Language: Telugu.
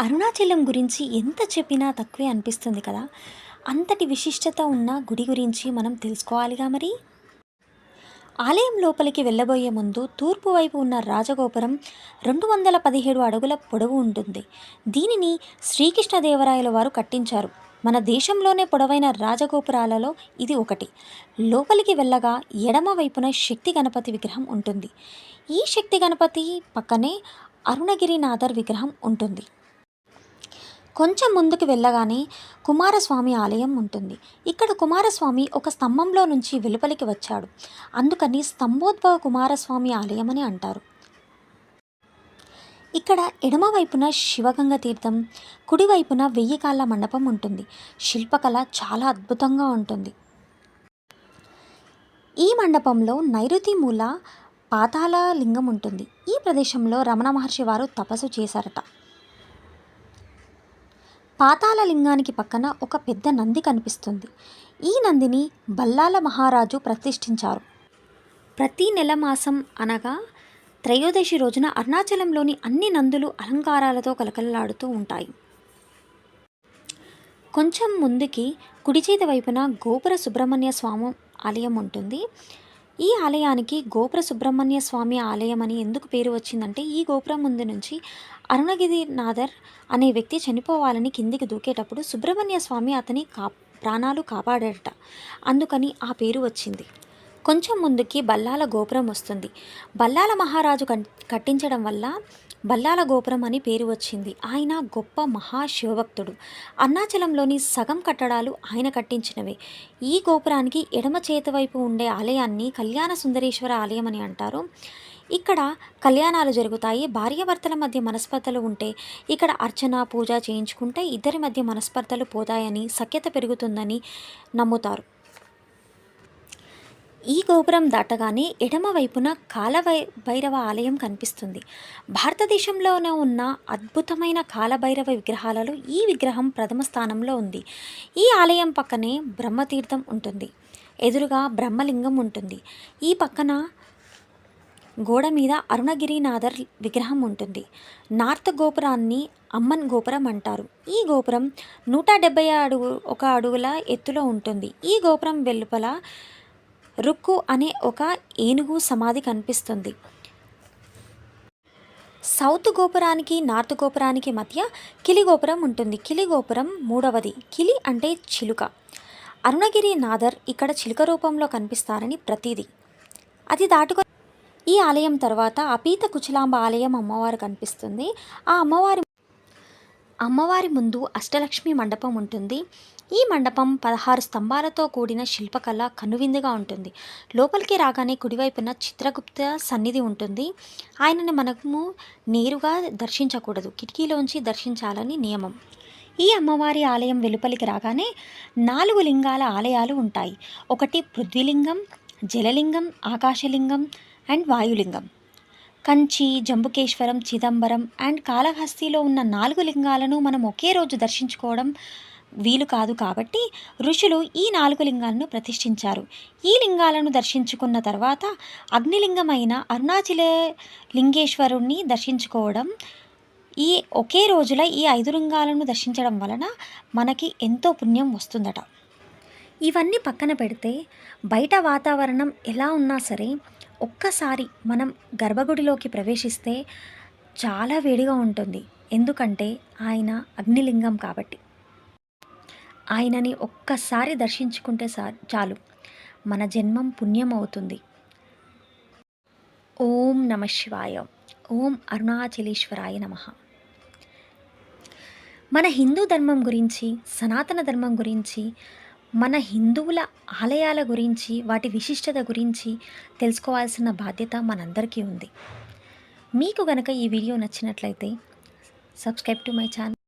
అరుణాచలం గురించి ఎంత చెప్పినా తక్కువే అనిపిస్తుంది కదా? అంతటి విశిష్టత ఉన్న గుడి గురించి మనం తెలుసుకోవాలిగా మరి? ఆలయం లోపలికి వెళ్ళబోయే ముందు తూర్పు వైపు ఉన్న రాజగోపురం రెండు వందల పదిహేడు అడుగుల పొడవు ఉంటుంది. దీనిని శ్రీకృష్ణదేవరాయల వారు కట్టించారు. మన దేశంలోనే పొడవైన రాజగోపురాలలో ఇది ఒకటి. లోపలికి వెళ్ళగా ఎడమ వైపున శక్తి గణపతి విగ్రహం ఉంటుంది. ఈ శక్తి గణపతి పక్కనే అరుణగిరినాథర్ విగ్రహం ఉంటుంది. కొంచెం ముందుకు వెళ్ళగానే కుమారస్వామి ఆలయం ఉంటుంది. ఇక్కడ కుమారస్వామి ఒక స్తంభంలో నుంచి వెలుపలికి వచ్చాడు. అందుకని స్తంభోద్భవ కుమారస్వామి ఆలయం అని అంటారు. ఇక్కడ ఎడమవైపున శివగంగ తీర్థం కుడివైపున వెయ్యి కాళ్ళ మండపం ఉంటుంది. శిల్పకళ చాలా అద్భుతంగా ఉంటుంది. ఈ మండపంలో నైరుతి మూల పాతాళ లింగం ఉంటుంది. ఈ ప్రదేశంలో రమణ మహర్షి వారు తపస్సు చేశారట. పాతాళ లింగానికి పక్కన ఒక పెద్ద నంది కనిపిస్తుంది. ఈ నందిని బల్లాల మహారాజు ప్రతిష్ఠించారు. ప్రతి నెల మాసం అనగా త్రయోదశి రోజున అరుణాచలంలోని అన్ని నందులు అలంకారాలతో కలకలలాడుతూ ఉంటాయి. కొంచెం ముందుకి కుడి చేతి వైపున గోపుర సుబ్రహ్మణ్య స్వామి ఆలయం ఉంటుంది. ఈ ఆలయానికి గోపుర సుబ్రహ్మణ్య స్వామి ఆలయం అని ఎందుకు పేరు వచ్చిందంటే ఈ గోపురం ముందు నుంచి అరుణగిరినాథర్ అనే వ్యక్తి చనిపోవాలని కిందికి దూకేటప్పుడు సుబ్రహ్మణ్య స్వామి అతని కా ప్రాణాలు కాపాడట. అందుకని ఆ పేరు వచ్చింది. కొంచెం ముందుకి బల్లాల గోపురం వస్తుంది. బల్లాల మహారాజు కట్టించడం వల్ల బల్లాల గోపురం అని పేరు వచ్చింది. ఆయన గొప్ప మహాశివభక్తుడు. అన్నాచలంలోని సగం కట్టడాలు ఆయన కట్టించినవే. ఈ గోపురానికి ఎడమ చేతి వైపు ఉండే ఆలయాన్ని కళ్యాణ సుందరేశ్వర ఆలయం అని అంటారు. ఇక్కడ కళ్యాణాలు జరుగుతాయి. భార్యాభర్తల మధ్య మనస్పర్ధలు ఉంటే ఇక్కడ అర్చన పూజ చేయించుకుంటే ఇద్దరి మధ్య మనస్పర్ధలు పోతాయని సఖ్యత పెరుగుతుందని నమ్ముతారు. ఈ గోపురం దాటగానే ఎడమ వైపున కాలవై భైరవ ఆలయం కనిపిస్తుంది. భారతదేశంలోనే ఉన్న అద్భుతమైన కాలభైరవ విగ్రహాలలో ఈ విగ్రహం ప్రథమ స్థానంలో ఉంది. ఈ ఆలయం పక్కనే బ్రహ్మతీర్థం ఉంటుంది. ఎదురుగా బ్రహ్మలింగం ఉంటుంది. ఈ పక్కన గోడ మీద అరుణగిరినాథర్ విగ్రహం ఉంటుంది. నార్త్ గోపురాన్ని అమ్మన్ గోపురం అంటారు. ఈ గోపురం నూట డెబ్బై అడుగు ఒక అడుగుల ఎత్తులో ఉంటుంది. ఈ గోపురం వెలుపల రుక్కు అనే ఒక ఏనుగు సమాధి కనిపిస్తుంది. సౌత్ గోపురానికి నార్త్ గోపురానికి మధ్య కిలి గోపురం ఉంటుంది. కిలి గోపురం మూడవది. కిలి అంటే చిలుక. అరుణగిరి నాదర్ ఇక్కడ చిలుక రూపంలో కనిపిస్తారని ప్రతీది. అది దాటుకొని ఈ ఆలయం తర్వాత అపీత కుచలాంబ ఆలయం అమ్మవారు కనిపిస్తుంది. ఆ అమ్మవారి అమ్మవారి ముందు అష్టలక్ష్మి మండపం ఉంటుంది. ఈ మండపం పదహారు స్తంభాలతో కూడిన శిల్పకళ కనువిందుగా ఉంటుంది. లోపలికి రాగానే కుడివైపున చిత్రగుప్త సన్నిధి ఉంటుంది. ఆయనని మనము నేరుగా దర్శించకూడదు. కిటికీలోంచి దర్శించాలని నియమం. ఈ అమ్మవారి ఆలయం వెలుపలికి రాగానే నాలుగు లింగాల ఆలయాలు ఉంటాయి. ఒకటి పృథ్వీలింగం జలలింగం ఆకాశలింగం అండ్ వాయులింగం. కంచి జంబుకేశ్వరం చిదంబరం అండ్ కాళహస్తిలో ఉన్న నాలుగు లింగాలను మనం ఒకే రోజు దర్శించుకోవడం వీలు కాదు కాబట్టి ఋషులు ఈ నాలుగు లింగాలను ప్రతిష్ఠించారు. ఈ లింగాలను దర్శించుకున్న తర్వాత అగ్నిలింగమైన అరుణాచల లింగేశ్వరుణ్ణి దర్శించుకోవడం ఈ ఒకే రోజుల ఈ ఐదు లింగాలను దర్శించడం వలన మనకి ఎంతో పుణ్యం వస్తుందట. ఇవన్నీ పక్కన పెడితే బయట వాతావరణం ఎలా ఉన్నా సరే ఒక్కసారి మనం గర్భగుడిలోకి ప్రవేశిస్తే చాలా వేడిగా ఉంటుంది. ఎందుకంటే ఆయన అగ్నిలింగం కాబట్టి. ఆయనని ఒక్కసారి దర్శించుకుంటే సా- చాలు. మన జన్మం పుణ్యం అవుతుంది ఓం నమ శివాయ. ఓం అరుణాచలేశ్వరాయ నమ. మన హిందూ ధర్మం గురించి సనాతన ధర్మం గురించి మన హిందువుల ఆలయాల గురించి వాటి విశిష్టత గురించి తెలుసుకోవాల్సిన బాధ్యత మనందరికీ ఉంది. మీకు గనక ఈ వీడియో నచ్చినట్లయితే సబ్స్క్రైబ్ టు మై ఛానల్